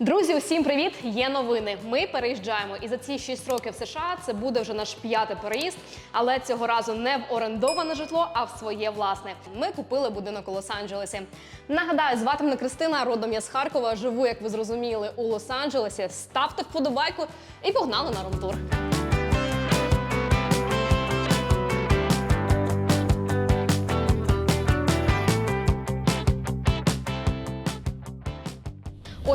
Друзі, усім привіт! Є новини. Ми переїжджаємо. І за ці 6 років в США це буде вже наш п'ятий переїзд, але цього разу не в орендоване житло, а в своє власне. Ми купили будинок у Лос-Анджелесі. Нагадаю, звати мене Кристина, родом я з Харкова. Живу, як ви зрозуміли, у Лос-Анджелесі. Ставте вподобайку і погнали на румтур.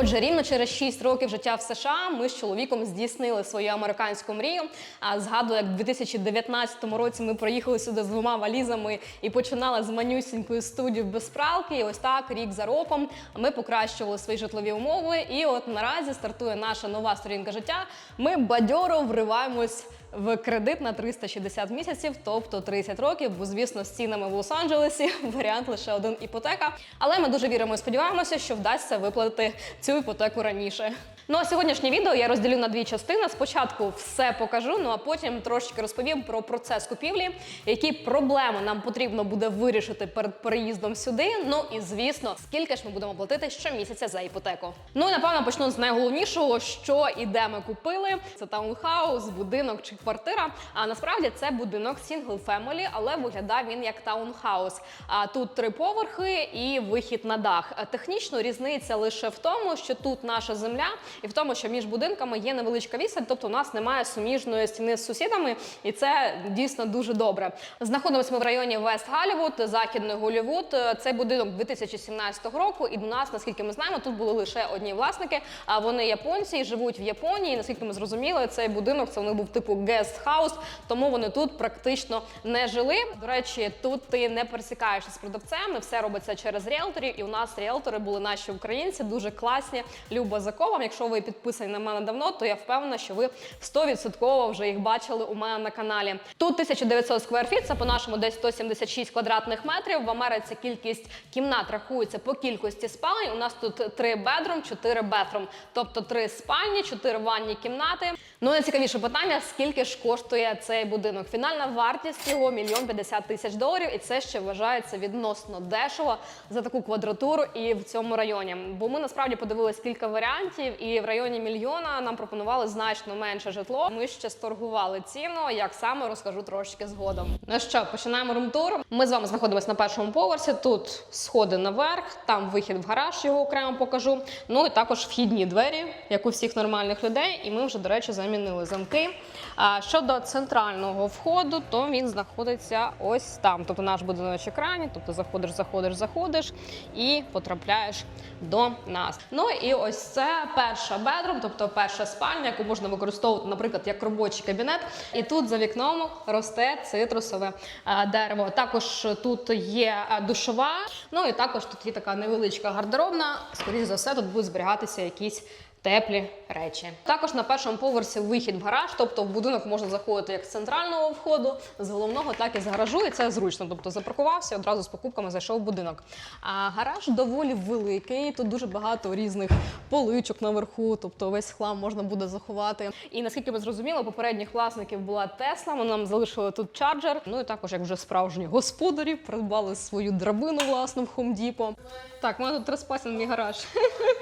Отже, рівно через 6 років життя в США ми з чоловіком здійснили свою американську мрію. А згадую, як в 2019 році ми приїхали сюди з двома валізами і починали з манюсінької студії без пралки. І ось так, рік за роком, ми покращували свої житлові умови. І от наразі стартує наша нова сторінка життя. Ми бадьоро вриваємось. В кредит на 360 місяців, тобто 30 років, бо звісно, з цінами в Лос-Анджелесі варіант лише один іпотека. Але ми дуже віримо і сподіваємося, що вдасться виплатити цю іпотеку раніше. Ну а сьогоднішнє відео я розділю на дві частини. Спочатку все покажу, ну а потім трошки розповім про процес купівлі, які проблеми нам потрібно буде вирішити перед переїздом сюди. Ну і звісно, скільки ж ми будемо платити щомісяця за іпотеку. Ну і напевно почну з найголовнішого, що і де ми купили. Це таунхаус, будинок чи квартира. А насправді це будинок single family, але виглядає він як таунхаус. А тут три поверхи і вихід на дах. Технічно різниця лише в тому, що тут наша земля, і в тому, що між будинками є невеличка відстань, тобто у нас немає суміжної стіни з сусідами, і це дійсно дуже добре. Знаходимося ми в районі Вест Галівуд, Західний Голівуд. Цей будинок 2017 року. І до нас, наскільки ми знаємо, тут були лише одні власники. А вони японці і живуть в Японії. Наскільки ми зрозуміли, цей будинок це у був типу гест-хаус, тому вони тут практично не жили. До речі, тут ти не пересікаєшся з продавцями, все робиться через ріелторів. І у нас ріелтори були наші українці, дуже класні. Люба Закова. Якщо ви підписані на мене давно, то я впевнена, що ви 100% вже їх бачили у мене на каналі. Тут 1900 скверфіт, це по-нашому десь 176 квадратних метрів. В Америці кількість кімнат рахується по кількості спалень. У нас тут 3 бедрум, 4 бедрум, тобто 3 спальні, 4 ванні кімнати. Ну найцікавіше питання: скільки ж коштує цей будинок? Фінальна вартість його мільйон 50 тисяч доларів, і це ще вважається відносно дешево за таку квадратуру і в цьому районі. Бо ми насправді подивились кілька варіантів, і в районі мільйона нам пропонували значно менше житло. Ми ще сторгували ціну. Як саме розкажу трошки згодом. Ну що, починаємо румтур. Ми з вами знаходимося на першому поверсі. Тут сходи наверх, там вихід в гараж, його окремо покажу. Ну і також вхідні двері, як у всіх нормальних людей. І ми вже, до речі, замінили замки. А щодо центрального входу, то він знаходиться ось там. Тобто наш будиночок екрані, тобто заходиш, заходиш, заходиш і потрапляєш до нас. Ну і ось це перша бедрум, тобто перша спальня, яку можна використовувати, наприклад, як робочий кабінет. І тут за вікном росте цитрусове е, дерево. Також тут є е, душова. Ну і також тут є така невеличка гардеробна. Скоріше за все, тут будуть зберігатися якісь. Теплі речі. Також на першому поверсі вихід в гараж, тобто в будинок можна заходити як з центрального входу, з головного, так і з гаражу, і це зручно. Тобто запаркувався, одразу з покупками зайшов в будинок. А гараж доволі великий. Тут дуже багато різних поличок наверху, тобто весь хлам можна буде заховати. І наскільки ми зрозуміли, попередніх власників була Тесла. Вони нам залишили тут чарджер. Ну і також, як вже справжні господарі, придбали свою драбину власну в Depot. Так, у мене тут розпасен мій гараж.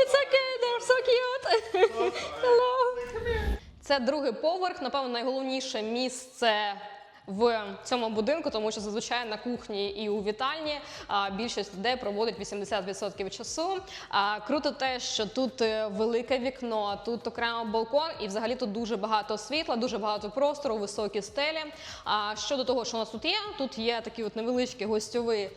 It's okay, they're so cute. Hello. Це другий поверх, напевно, найголовніше місце. В цьому будинку, тому що зазвичай на кухні і у вітальні більшість людей проводить 80% часу. Круто те, що тут е, велике вікно, тут окремо балкон, і взагалі тут дуже багато світла, дуже багато простору, високі стелі. А щодо того, що у нас тут є, тут є такий от невеличкий гостьовий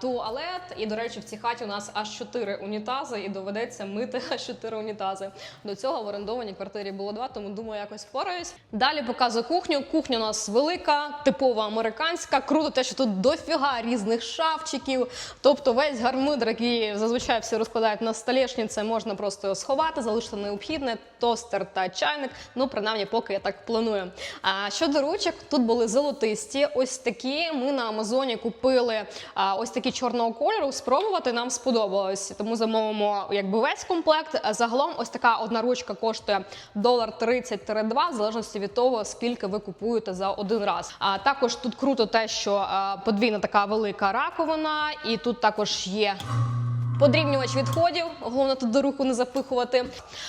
туалет. І, до речі, в цій хаті у нас аж 4 унітази, і доведеться мити аж 4 унітази. До цього в орендованій квартирі було два, тому думаю, якось впораюсь. Далі показую кухню. Кухня у нас велика, типова американська. Круто те, що тут дофіга різних шафчиків. Тобто весь гармидер, який зазвичай всі розкладають на столешниці, можна просто сховати, залишити необхідне, тостер та чайник. Ну, принаймні, поки я так планую. А щодо ручок, тут були золотисті. Ось такі. Ми на Амазоні купили а, ось такі чорного кольору. Спробувати нам сподобалось. Тому замовимо якби весь комплект. Загалом, ось така одна ручка коштує долар 30-2, в залежності від того, скільки ви купуєте за один раз. А також тут круто те, що а, подвійна така велика раковина, і тут також є Подрібнювач відходів, головне тут до руху не запихувати.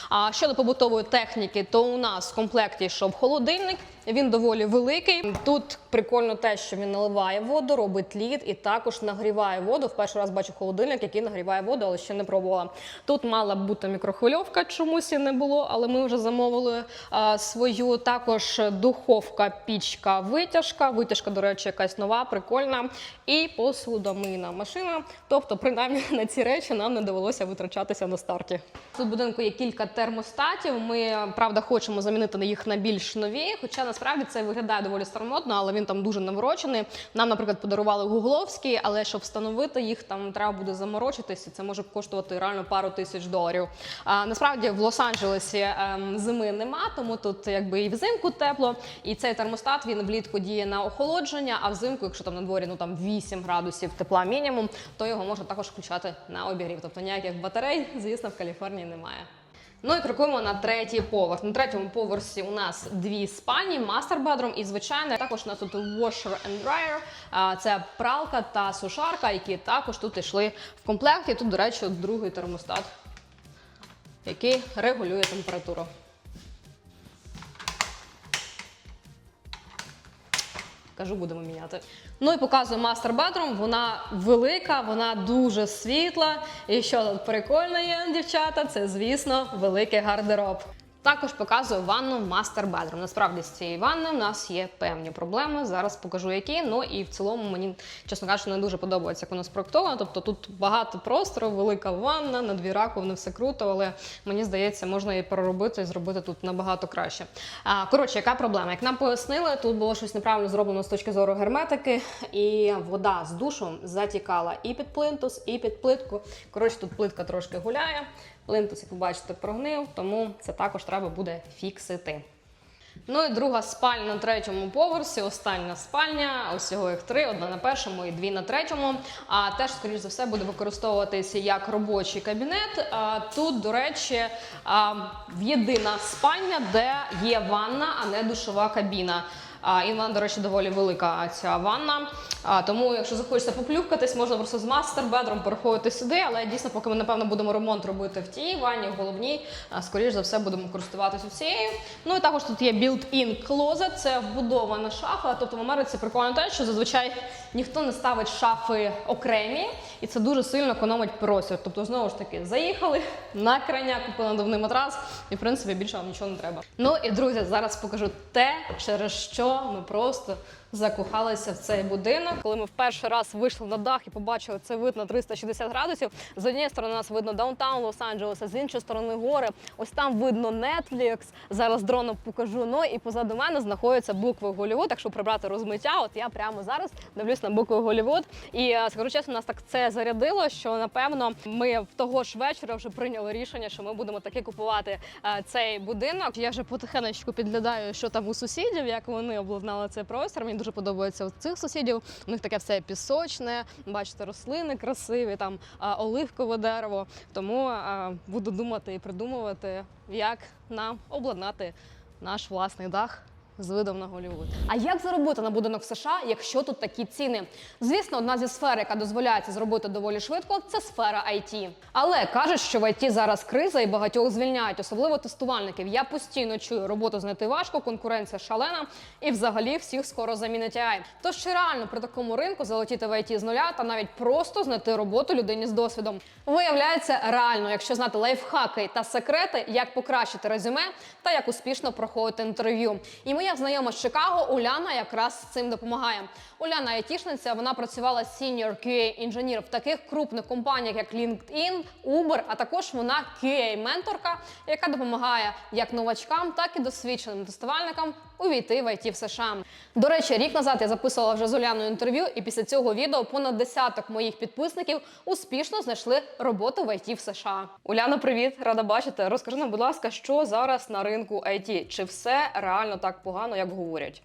А щодо побутової техніки, то у нас в комплекті йшов холодильник. Він доволі великий. Тут прикольно те, що він наливає воду, робить лід і також нагріває воду. В перший раз бачу холодильник, який нагріває воду, але ще не пробувала. Тут мала б бути мікрохвильовка, чомусь і не було, але ми вже замовили а, свою. Також духовка, пічка, витяжка. Витяжка, до речі, якась нова, прикольна. І посудомийна машина. Тобто, принаймні на ці речі нам не довелося витрачатися на старті. Тут в будинку є кілька термостатів. Ми правда хочемо замінити їх на більш нові. Хоча насправді це виглядає доволі старомодно, але він там дуже наворочений. Нам, наприклад, подарували гугловський, але щоб встановити їх, там треба буде заморочитись, і це може коштувати реально пару тисяч доларів. А насправді в Лос-Анджелесі ем, зими нема, тому тут якби і взимку тепло. І цей термостат він влітку діє на охолодження, а взимку, якщо там на дворі ну там 8 градусів тепла мінімум, то його можна також включати на обігрів. Тобто ніяких батарей, звісно, в Каліфорнії немає. Ну і крокуємо на третій поверх. На третьому поверсі у нас дві спальні, мастер бедрум і звичайно також у нас тут washer and dryer. Це пралка та сушарка, які також тут йшли в комплекті. Тут, до речі, другий термостат, який регулює температуру. Кажу, будемо міняти. Ну і показую мастер бедрум. Вона велика, вона дуже світла. І що тут прикольно є, дівчата, це, звісно, великий гардероб. Також показую ванну мастер бедрум. Насправді з цієї ванни в нас є певні проблеми. Зараз покажу які. Ну і в цілому мені, чесно кажучи, не дуже подобається, як воно спроектовано. Тобто тут багато простору, велика ванна, на дві раковини, все круто, але мені здається, можна її переробити і зробити тут набагато краще. А, коротше, яка проблема? Як нам пояснили, тут було щось неправильно зроблено з точки зору герметики, і вода з душом затікала і під плинтус, і під плитку. Коротше, тут плитка трошки гуляє. Плинтус, як ви бачите, прогнив, тому це також треба буде фіксити. Ну і друга спальня на третьому поверсі, остання спальня. Усього їх три: одна на першому і дві на третьому. А теж, скоріш за все, буде використовуватися як робочий кабінет. А, тут, до речі, а, єдина спальня, де є ванна, а не душова кабіна. І вона, до речі, доволі велика ця ванна. Тому, якщо захочеться поплюхкатись, можна просто з мастер-бедром переходити сюди. Але дійсно, поки ми напевно будемо ремонт робити в тій ванні, в головній, скоріш за все будемо користуватися цією. Ну і також тут є built-in closet, це вбудована шафа. Тобто в Америці прикольно те, що зазвичай ніхто не ставить шафи окремі, і це дуже сильно економить простір. Тобто, знову ж таки, заїхали на крайня, купили надувний матрас, і в принципі більше вам нічого не треба. Ну і друзі, зараз покажу те, через що ми просто закохалися в цей будинок. Коли ми в перший раз вийшли на дах і побачили цей вид на 360 градусів, з однієї сторони нас видно даунтаун Лос-Анджелеса, з іншої сторони гори. Ось там видно Netflix. Зараз дроном покажу. Ну і позаду мене знаходяться букви Голівуд. Якщо прибрати розмиття, от я прямо зараз дивлюсь на букви Голівуд. І е, скажу чесно, нас так це зарядило, що напевно ми в того ж вечора вже прийняли рішення, що ми будемо таки купувати е, цей будинок. Я вже потихенечку підглядаю, що там у сусідів, як вони обладнали цей простір. Мені дуже подобається у цих сусідів. У них таке все пісочне, бачите, рослини красиві, там а, оливкове дерево. Тому а, буду думати і придумувати, як нам обладнати наш власний дах. З видом на Голлівуд. А як заробити на будинок в США, якщо тут такі ціни? Звісно, одна зі сфер, яка дозволяється зробити доволі швидко, це сфера IT. Але кажуть, що в IT зараз криза і багатьох звільняють, особливо тестувальників. Я постійно чую, роботу знайти важко, конкуренція шалена, і взагалі всіх скоро замінить AI. Тож чи реально при такому ринку залетіти в IT з нуля та навіть просто знайти роботу людині з досвідом? Виявляється, реально, якщо знати лайфхаки та секрети, як покращити резюме та як успішно проходити інтерв'ю. І моя знайома з Чикаго Уляна якраз цим допомагає. Уляна айтішниця, вона працювала senior QA інженір в таких крупних компаніях, як LinkedIn, Uber, а також вона QA-менторка, яка допомагає як новачкам, так і досвідченим тестувальникам увійти в IT в США. До речі, рік назад я записувала вже з Уляною інтерв'ю, і після цього відео понад десяток моїх підписників успішно знайшли роботу в IT в США. Уляна, привіт, рада бачити. Розкажи нам, будь ласка, що зараз на ринку IT? Чи все реально так погано, як говорять?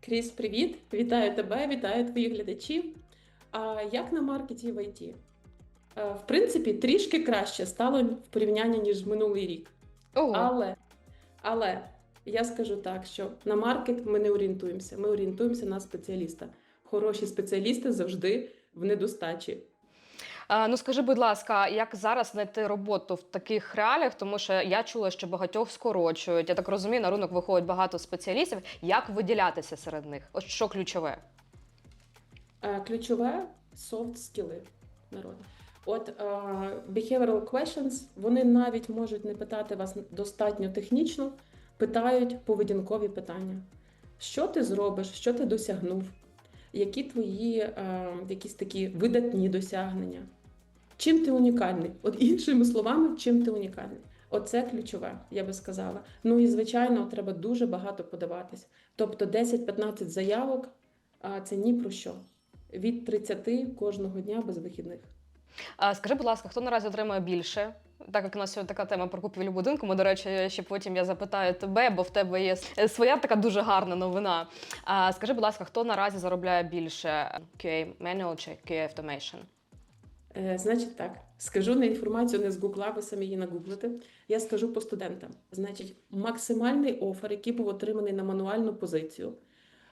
Кріс, привіт! Вітаю тебе, вітаю твоїх глядачів. А як на маркеті в ІТ? Е, В принципі, трішки краще стало в порівнянні ніж минулий рік. Ого. Але, але я скажу так, що на маркет ми не орієнтуємося. Ми орієнтуємося на спеціаліста. Хороші спеціалісти завжди в недостачі. Ну скажи, будь ласка, як зараз знайти роботу в таких реаліях? Тому що я чула, що багатьох скорочують. Я так розумію, на ринок виходить багато спеціалістів. Як виділятися серед них? Ось що ключове? Е, Ключове soft скіли народ. От е, behavioral questions, вони навіть можуть не питати вас достатньо технічно, питають поведінкові питання. Що ти зробиш, що ти досягнув, які твої е, якісь такі видатні досягнення? Чим ти унікальний? От іншими словами, чим ти унікальний? Оце ключове, я би сказала. Ну і звичайно, треба дуже багато подаватись. Тобто 10-15 заявок, а це ні про що. Від 30 кожного дня без вихідних. А, скажи, будь ласка, хто наразі отримує більше? Так як у нас сьогодні така тема про купівлю будинку, ми, до речі, ще потім я запитаю тебе, бо в тебе є своя така дуже гарна новина. А, скажи, будь ласка, хто наразі заробляє більше QA Manual чи QA Automation? Е, значить так, скажу на інформацію не з Гугла, ви самі її нагуглите. Я скажу по студентам. Значить, максимальний офер, який був отриманий на мануальну позицію.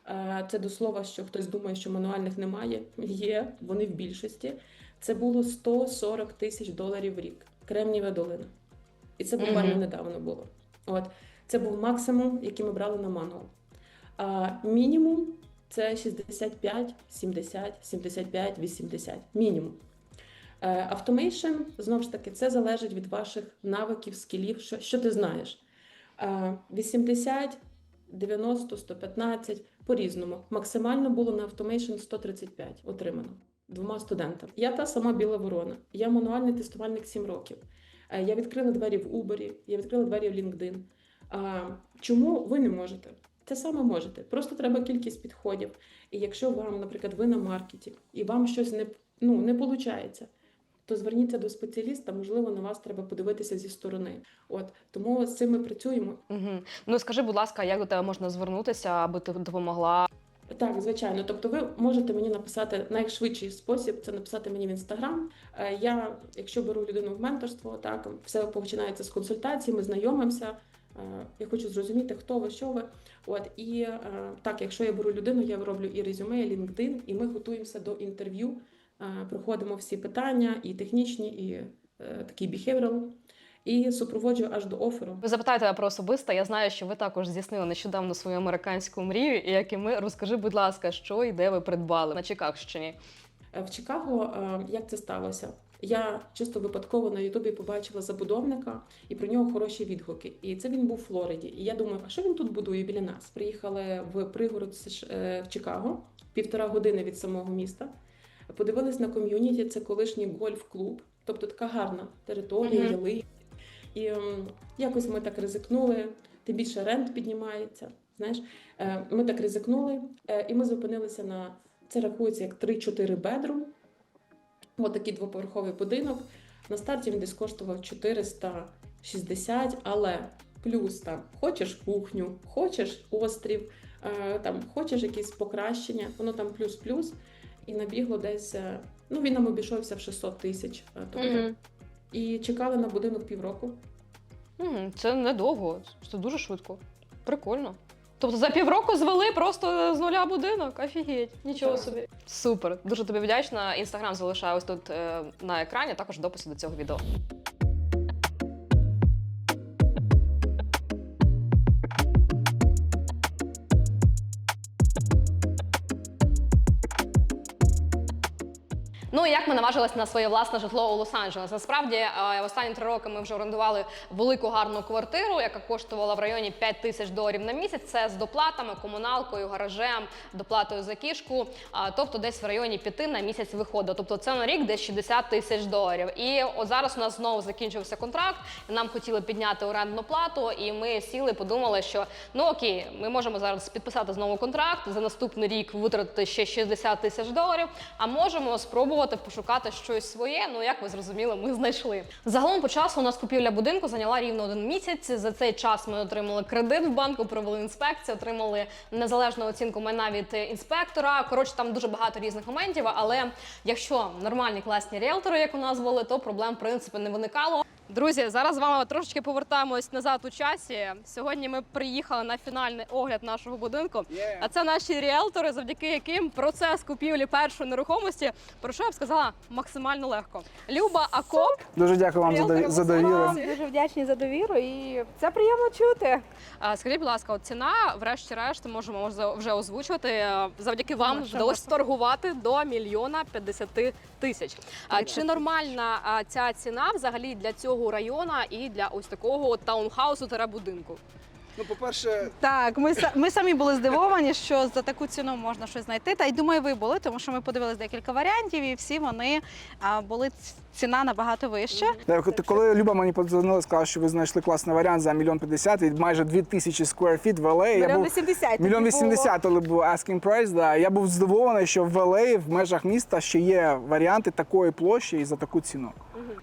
е, Це до слова, що хтось думає, що мануальних немає. Є, вони в більшості. Це було 140 тисяч доларів в рік. Кремнієва долина. І це буквально Мгм. недавно було. От це був максимум, який ми брали на мануал. А мінімум це 65, 70, 75, 80. Мінімум. Е, Автомейшн, знову ж таки, це залежить від ваших навиків, скілів, що, що ти знаєш. Е, 80, 90, 115, по-різному. Максимально було на Automation 135 отримано двома студентам. Я та сама біла ворона. Я мануальний тестувальник 7 років. Е, Я відкрила двері в Uber, я відкрила двері в LinkedIn. Чому ви не можете? Те саме можете. Просто треба кількість підходів. І якщо вам, наприклад, ви на маркеті і вам щось не, ну, не виходить, то зверніться до спеціаліста, можливо, на вас треба подивитися зі сторони. От тому з цим ми працюємо. Угу. Ну скажи, будь ласка, як до тебе можна звернутися, аби ти допомогла? Так, звичайно. Тобто, ви можете мені написати найшвидший спосіб це написати мені в інстаграм. Е, Я, якщо беру людину в менторство, так все починається з консультації, ми знайомимося. Е, Я хочу зрозуміти, хто ви, що ви. От і е, так, якщо я беру людину, я роблю і резюме, і LinkedIn, і ми готуємося до інтерв'ю. Е, Проходимо всі питання, і технічні, і е, такі behavioral, і супроводжую аж до оферу. Ви запитаю тебе про особисте. Я знаю, що ви також здійснили нещодавно свою американську мрію, і як і ми, розкажи, будь ласка, що і де ви придбали на Чикагщині. Е, В Чикаго як це сталося? Я чисто випадково на Ютубі побачила забудовника і про нього хороші відгуки. І це він був у Флориді. І я думаю, а що він тут будує біля нас? Приїхали в пригород в Чикаго, півтора години від самого міста. Подивились на ком'юніті, це колишній гольф-клуб, тобто така гарна територія, Мгм. яли. І ем, якось ми так ризикнули, тим більше рент піднімається. Знаєш, Е, ми так ризикнули, е, і ми зупинилися на це рахується як 3-4 бедрум. Ось такий двоповерховий будинок. На старті він десь коштував 460, але плюс там хочеш кухню, хочеш острів, е, там хочеш якісь покращення, воно там плюс-плюс. І набігло десь. е, Ну, він нам обійшовся в 600 тисяч. Тобто, mm-hmm. І чекали на будинок півроку. Мгм, Це недовго, це дуже швидко. Прикольно. Тобто за півроку звели просто з нуля будинок. Офігеть, нічого Так. собі. Супер. Дуже тобі вдячна. Інстаграм залишаю ось тут е, на екрані, також дописи до цього відео. Ну і як ми наважилися на своє власне житло у Лос-Анджелес? Насправді е, останні три роки ми вже орендували велику гарну квартиру, яка коштувала в районі 5 тисяч доларів на місяць. Це з доплатами, комуналкою, гаражем, доплатою за кішку. Тобто десь в районі 5 на місяць виходить. Тобто це на рік десь 60 тисяч доларів. І от зараз у нас знову закінчився контракт. Нам хотіли підняти орендну плату, і ми сіли, подумали, що ну окей, ми можемо зараз підписати знову контракт за наступний рік витратити ще 60 тисяч доларів. А можемо спробувати пошукати щось своє. Ну як ви зрозуміли, ми знайшли. Загалом по часу у нас купівля будинку зайняла рівно один місяць. За цей час ми отримали кредит в банку, провели інспекцію, отримали незалежну оцінку майна від е, інспектора. Коротше, там дуже багато різних моментів. Але якщо нормальні класні ріелтори, як у нас були, то проблем в принципі не виникало. Друзі, зараз з вами трошечки повертаємось назад у часі. Сьогодні ми приїхали на фінальний огляд нашого будинку. А це наші ріелтори, завдяки яким процес купівлі першої нерухомості, про що я б сказала, максимально легко. Люба Акоп. Дуже дякую вам за, за довіру. Вам дуже вдячні за довіру, і це приємно чути. А, Скажіть, будь ласка, от ціна, врешті-решт, можемо вже озвучувати. Е, Завдяки вам вдалося торгувати до мільйона п'ятдесяти тисяч. А чи нормальна а, ця ціна взагалі для цього району і для ось такого таунхаусу тире будинку? Ну, по-перше, Так, ми, ми самі були здивовані, що за таку ціну можна щось знайти. Та й думаю, ви були, тому що ми подивилися декілька варіантів, і всі вони а, були ціна набагато вища. коли Люба мені подзвонила, сказала, що ви знайшли класний варіант за мільйон п'ятдесят і майже дві тисячі square feet в LA. Мільйон 80 мільйон вісімдесят, коли був asking price, да. Я був здивований, що в LA в межах міста ще є варіанти такої площі і за таку ціну.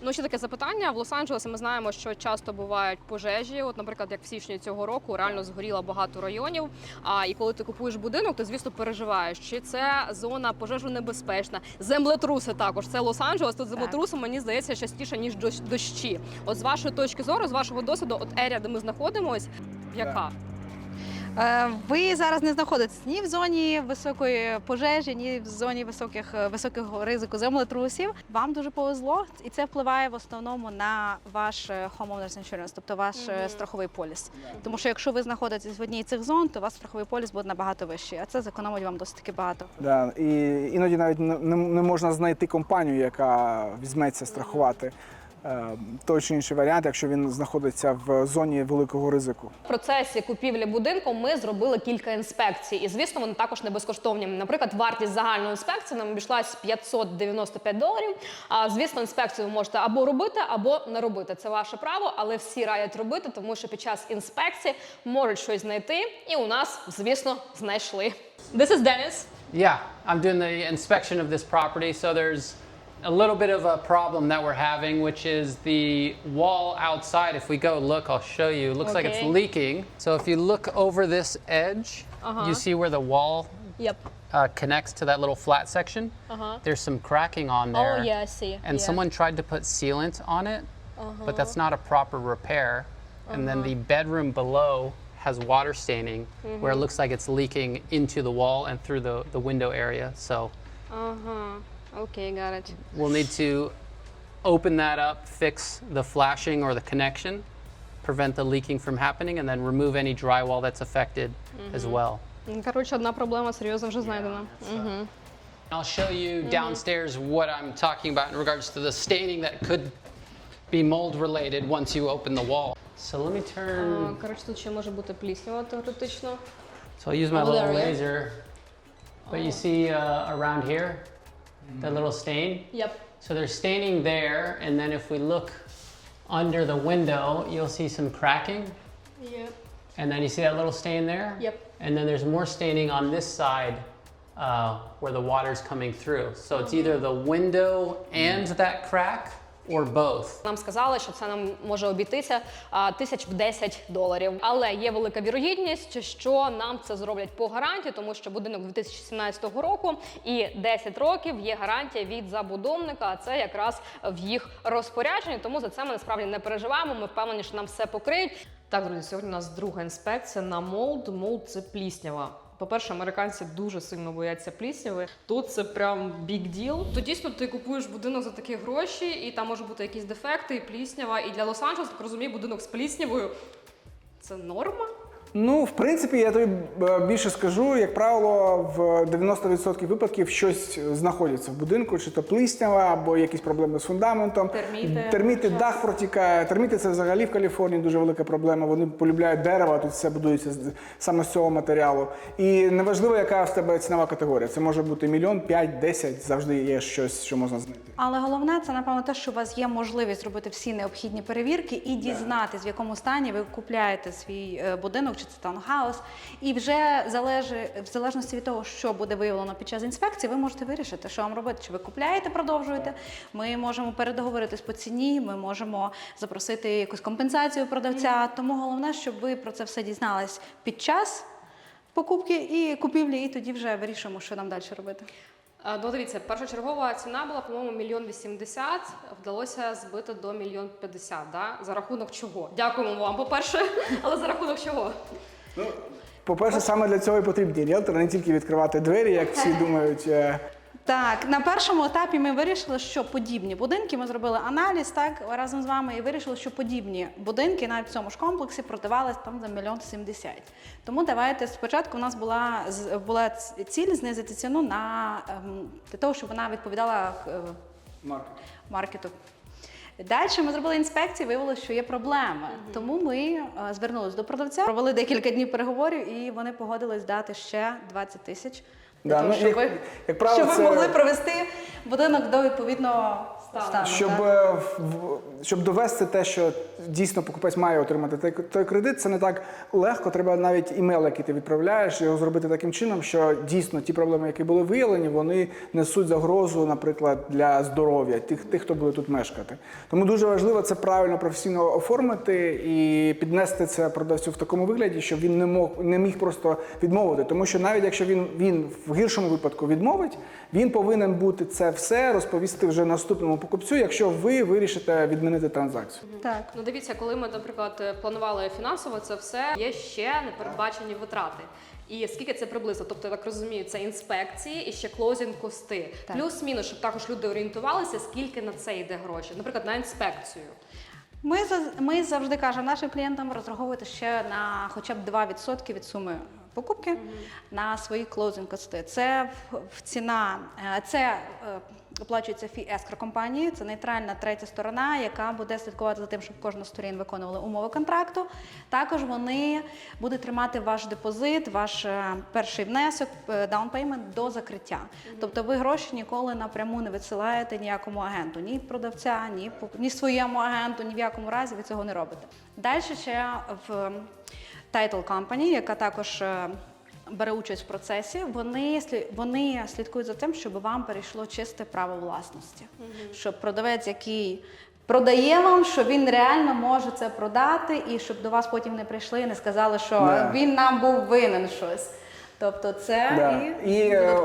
Ну ще таке запитання. В Лос-Анджелесі ми знаємо, що часто бувають пожежі. От, наприклад, як в січні цього року реально згоріло багато районів. А і коли ти купуєш будинок, ти звісно переживаєш, чи це зона пожежонебезпечна. Землетруси також. Це Лос-Анджелес. Тут землетруси, мені здається, частіше ніж дощ- дощі. От з вашої точки зору, з вашого досвіду, от ерія, де ми знаходимось, яка? Е, Ви зараз не знаходитесь ні в зоні високої пожежі, ні в зоні високих е, високого ризику землетрусів. Вам дуже повезло, і це впливає в основному на ваш е, homeowners insurance, тобто ваш е, Мгм. страховий поліс. Тому що якщо ви знаходитесь в одній з цих зон, то у вас страховий поліс буде набагато вищий, а це зекономить вам досить таки багато. Да. І іноді навіть не, не- можна знайти компанію, яка візьметься страхувати той чи інший варіант, якщо він знаходиться в зоні великого ризику. В процесі купівлі будинку ми зробили кілька інспекцій, і звісно, вони також не безкоштовні. Наприклад, вартість загальної інспекції нам обійшлась 595 доларів. А звісно, інспекцію ви можете або робити, або не робити. Це ваше право, але всі радять робити, тому що під час інспекції можуть щось знайти, і у нас, звісно, знайшли. This is Dennis. Yeah, I'm doing the inspection of this property. So there's a little bit of a problem that we're having, which is the wall outside. If we go look, I'll show you. It looks okay. like it's leaking. So if you look over this edge, uh-huh. you see where the wall yep. Uh, connects to that little flat section. Uh-huh. There's some cracking on oh, there. Oh, yeah, I see. And yeah. someone tried to put sealant on it, uh-huh. but that's not a proper repair. And then uh-huh. the bedroom below has water staining mm-hmm. where it mm-hmm. looks like it's leaking into the wall and through the, the window area. So. Uh-huh. Окей, got it. we'll need to open that up, fix the flashing or the connection, prevent the leaking from happening, and then remove any drywall that's affected as well. Коротше, одна проблема серйозно вже знайдена. Угу. I'll show you downstairs what I'm talking about in regards to the staining that could be mold related once you open the wall. So let me turn. Коротше, тут ще може бути пліснява теоретично. So I'll use my Over little there, yeah. laser. But you see uh, around here, that mm-hmm. little stain? Yep. So there's staining there, and then if we look under the window, you'll see some cracking. Yep. And then you see that little stain there? Yep. And then there's more staining on this side uh, where the water's coming through. So it's mm-hmm. either the window and mm-hmm. that crack or both. Нам сказали, що це нам може обійтися а, тисяч в 10 доларів. Але є велика вірогідність, що нам це зроблять по гарантії, тому що будинок 2017 року і 10 років є гарантія від забудовника. А це якраз в їх розпорядженні. Тому за це ми насправді не переживаємо. Ми впевнені, що нам все покриють. Так, друзі, сьогодні у нас друга інспекція на молд. Молд це пліснява. По-перше, американці дуже сильно бояться плісняви. Тут це прям big діл. То дійсно ти купуєш будинок за такі гроші, і там може бути якісь дефекти, і пліснява. І для Лос-Анджелес, так розумію, будинок з пліснявою. Це норма? Ну, в принципі, я тобі е, більше скажу, як правило, в 90% випадків щось знаходиться в будинку, чи то пліснява, або якісь проблеми з фундаментом. Терміти. Терміти, дах протікає. Терміти це взагалі в Каліфорнії дуже велика проблема. Вони полюбляють дерева, тут все будується з- саме з цього матеріалу. І неважливо, яка в тебе цінова категорія. Це може бути мільйон, п'ять, десять. Завжди є щось, що можна знайти. Але головне це напевно те, що у вас є можливість зробити всі необхідні перевірки і дізнатись, в якому стані ви купляєте свій е, будинок чи це таунхаус. І вже залежи, в залежності від того, що буде виявлено під час інспекції, ви можете вирішити, що вам робити. Чи ви купляєте, продовжуєте. Ми можемо передоговоритись по ціні, ми можемо запросити якусь компенсацію продавця. Тому головне, щоб ви про це все дізнались під час покупки і купівлі, і тоді вже вирішуємо, що нам далі робити. Е, Ну, дивіться, першочергова ціна була, по-моєму, мільйон вісімдесят. Вдалося збити до мільйон п'ятдесят. Да? За рахунок чого? Дякуємо вам, по-перше, але за рахунок чого? Ну, По-перше, саме для цього і потрібні ріелтори, не тільки відкривати двері, як всі думають. Так, на першому етапі ми вирішили, що подібні будинки. Ми зробили аналіз так разом з вами і вирішили, що подібні будинки навіть в цьому ж комплексі продавались там за мільйон сімдесят. Тому давайте спочатку у нас була була ціль знизити ціну на ем, для того, щоб вона відповідала е, маркету. Далі ми зробили інспекції, виявилося, що є проблеми. Тому ми е, звернулися до продавця, провели декілька днів переговорів, і вони погодились дати ще 20 тисяч. Для Да, того, ну, щоб, як- ви, як правило, щоб ви це- могли провести будинок до відповідного стану. Щоб, е, в- щоб довести те, що дійсно покупець має отримати той, той кредит, це не так легко. Треба навіть імейл, який ти відправляєш, його зробити таким чином, що дійсно ті проблеми, які були виявлені, вони несуть загрозу, наприклад, для здоров'я тих, тих, хто буде тут мешкати. Тому дуже важливо це правильно професійно оформити і піднести це продавцю в такому вигляді, щоб він не мог не міг просто відмовити. Тому що навіть якщо він, він в гіршому випадку відмовить, він повинен бути це все розповісти вже наступному покупцю, якщо ви вирішите відмінити транзакцію. Так. Ну, дивіться, коли ми, наприклад, планували фінансово це все, є ще непередбачені витрати. І скільки це приблизно? Тобто, я так розумію, це інспекції і ще клозінг кости. Плюс-мінус, щоб також люди орієнтувалися, скільки на це йде гроші. Наприклад, на інспекцію. Ми, ми завжди кажемо нашим клієнтам розраховувати ще на хоча б 2% від суми покупки на свої closing кости. Це в, ціна, е, це е, оплачується фі ескро компанії, це нейтральна третя сторона, яка буде слідкувати за тим, щоб кожна сторін виконувала умови контракту. Також вони будуть тримати ваш депозит, ваш е, перший внесок, down payment до закриття. Тобто ви гроші ніколи напряму не відсилаєте ніякому агенту, ні продавця, ні, ні своєму агенту, ні в якому разі ви цього не робите. Далі ще в Title Company, яка також е, бере участь в процесі, вони, вони слідкують за тим, щоб вам перейшло чисте право власності. Щоб продавець, який продає вам, що він реально може це продати, і щоб до вас потім не прийшли і не сказали, що yeah. він нам був винен щось. Тобто це Да. і, І е,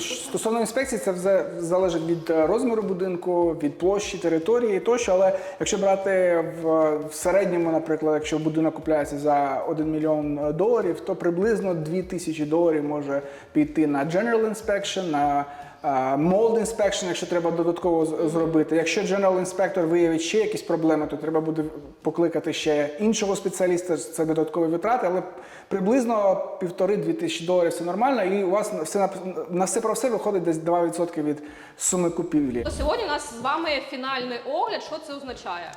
стосовно інспекції, це вже залежить від е, розміру будинку, від площі, території тощо. Але якщо брати в, в середньому, наприклад, якщо будинок купляється за 1 мільйон доларів, то приблизно 2 тисячі доларів може піти на general inspection, на е, mold inspection, якщо треба додатково зробити. Якщо general inspector виявить ще якісь проблеми, то треба буде покликати ще іншого спеціаліста. Це додаткові витрати, але приблизно півтори-дві тисячі доларів це нормально, і у вас все на, на все про все виходить десь 2% від суми купівлі. Сьогодні у нас з вами фінальний огляд. Що це означає?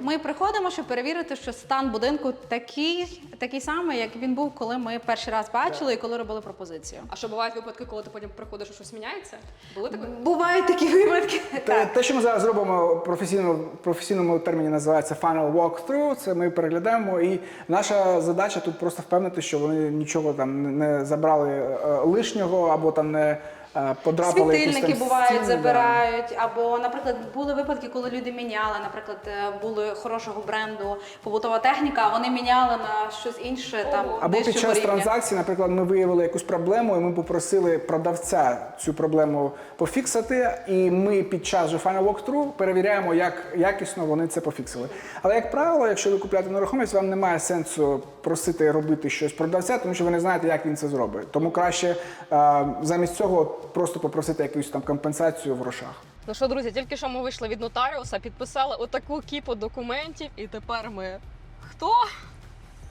Ми приходимо, щоб перевірити, що стан будинку такий, такий самий, як він був, коли ми перший раз бачили і коли робили пропозицію. А що бувають випадки, коли ти потім приходиш і щось міняється? Були такі? Бувають такі випадки. Те, Так. те, що ми зараз робимо в професійному, професійному терміні, називається final walkthrough. Це ми переглядаємо, і наша задача тут просто впевнити, що вони нічого там не забрали е, лишнього або там не е, подрапали. якісь Світильники там бувають, стіни, да. забирають. Або, наприклад, були випадки, коли люди міняли, наприклад, е, були хорошого бренду побутова техніка, а вони міняли на щось інше там Або під нижчого час рівня. транзакції, наприклад, ми виявили якусь проблему, і ми попросили продавця цю проблему пофіксити. І ми під час же final walkthrough перевіряємо, як якісно вони це пофіксили. Але як правило, якщо ви купуєте нерухомість, вам немає сенсу просити робити щось продавця, тому що ви не знаєте, як він це зробить. Тому краще е, замість цього просто попросити якусь там компенсацію в грошах. Ну що, друзі, тільки що ми вийшли від нотаріуса, підписали отаку кіпу документів, і тепер ми хто?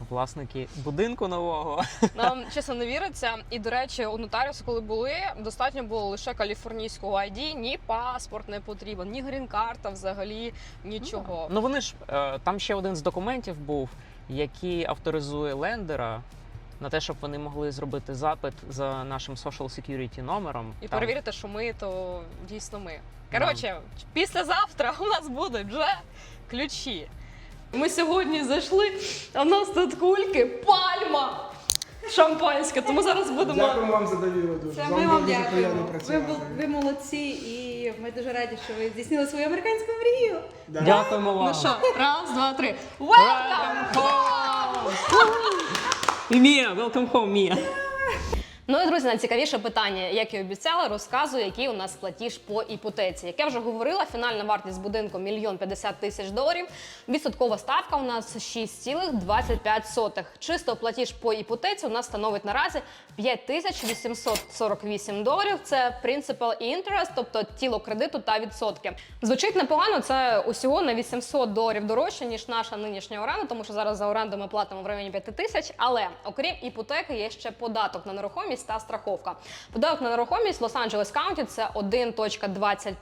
Власники будинку нового. Нам чесно не віриться. І до речі, у нотаріуса, коли були, достатньо було лише каліфорнійського ID, ні паспорт не потрібен, ні грін-карта взагалі, нічого. Ну вони ж е, там ще один з документів був, який авторизує лендера на те, щоб вони могли зробити запит за нашим social security номером. І Там- перевірити, що ми то дійсно ми. Коротше, післязавтра у нас будуть вже ключі. Ми сьогодні зайшли, а в нас тут кульки, пальма, шампанське. Тому зараз будемо. Дякую вам за довіру. Дуже Це З ми вам дуже приємно дякуємо. Ви, працювати. бу- ви молодці, і ми дуже раді, що ви здійснили свою американську мрію. Дякуємо вам. Ну що, раз, два, три. Welcome! І Мія, welcome home, Мія. Ну і друзі, найцікавіше питання, як і обіцяла, розказую, який у нас платіж по іпотеці. Як я вже говорила, фінальна вартість будинку мільйон 50 тисяч доларів. Відсоткова ставка у нас 6,25. Чисто платіж по іпотеці у нас становить наразі 5848 доларів. Це principal і interest, тобто тіло кредиту та відсотки. Звучить непогано. Це усього на 800 доларів дорожче ніж наша нинішня оренда, тому що зараз за оренду ми платимо в районі 5 тисяч. Але окрім іпотеки, є ще податок на нерухомість та страховка. Податок на нерухомість Лос-Анджелес Каунті це 1.25,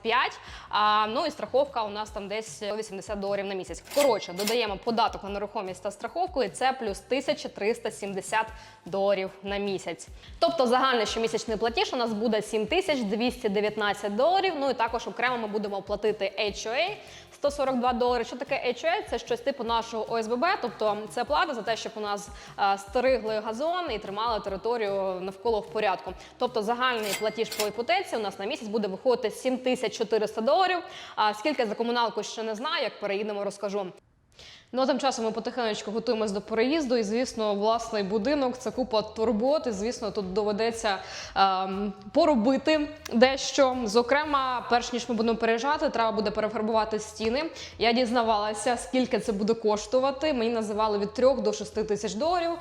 а ну і страховка у нас там десь 80 доларів на місяць. Коротше, додаємо податок на нерухомість та страховку, і це плюс 1370 доларів на місяць. Тобто загальний щомісячний платіж у нас буде 7219 доларів. Ну і також окремо ми будемо платити HOA 142 долари. Що таке HOA? Це щось типу нашого ОСББ, тобто це плата за те, щоб у нас е, стеригли газон і тримали територію навколо в порядку. Тобто загальний платіж по іпотеці у нас на місяць буде виходити 7400 доларів. А скільки за комуналку ще не знаю, як переїдемо, розкажу. Ну а тим часом ми потихенечку готуємось до переїзду, і звісно, власний будинок це купа турбот. І звісно, тут доведеться ем, поробити дещо. Зокрема, перш ніж ми будемо переїжджати, треба буде перефарбувати стіни. Я дізнавалася, скільки це буде коштувати. Мені називали від 3 до 6 тисяч доларів,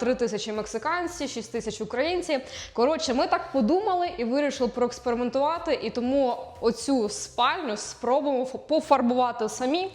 3 тисячі мексиканці, 6 тисяч українці. Коротше, ми так подумали і вирішили проекспериментувати. І тому оцю спальню спробуємо пофарбувати самі.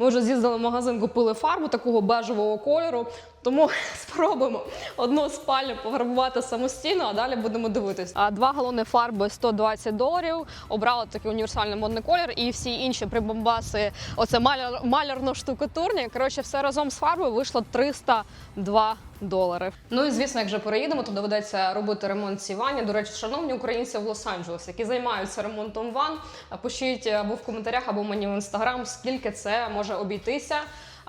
Ми вже з'їздили в магазин, купили фарбу такого бежевого кольору. Тому спробуємо одну спальню пофарбувати самостійно, а далі будемо дивитись. Два галони фарби 120 доларів. Обрали такий універсальний модний колір, і всі інші прибамбаси, оце маляр, малярно штукатурні. Коротше, все разом з фарбою вийшло 302 долари. Ну і звісно, як вже переїдемо, то доведеться робити ремонт цій ванні. До речі, шановні українці в Лос-Анджелес, які займаються ремонтом ван, пишіть або в коментарях, або мені в інстаграм, скільки це може обійтися.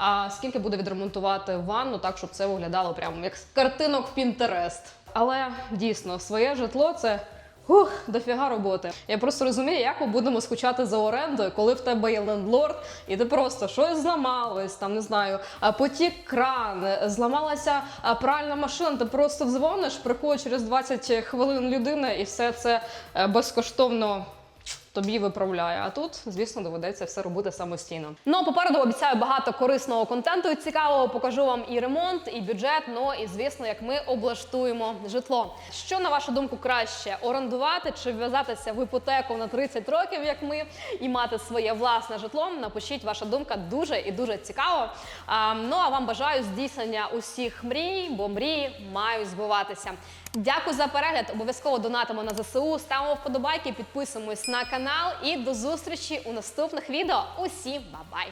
А скільки буде відремонтувати ванну, так щоб це виглядало прямо як з картинок Pinterest. Але дійсно своє житло це. Ух, дофіга роботи. Я просто розумію, як ми будемо скучати за орендою, коли в тебе є лендлорд, і ти просто щось зламалось, там не знаю, потік кран, зламалася пральна машина. Ти просто дзвониш, приходить через 20 хвилин людина, і все це е, безкоштовно тобі виправляє. А тут, звісно, доведеться все робити самостійно. Ну попереду обіцяю багато корисного контенту і цікавого. Покажу вам і ремонт, і бюджет. Ну і звісно, як ми облаштуємо житло. Що на вашу думку краще орендувати чи вв'язатися в іпотеку на 30 років, як ми, і мати своє власне житло? Напишіть ваша думка дуже і дуже цікаво. А, ну а вам бажаю здійснення усіх мрій, бо мрії мають збуватися. Дякую за перегляд. Обов'язково донатимо на ЗСУ, ставимо вподобайки, підписуємось на канал і до зустрічі у наступних відео. Усім ба-бай!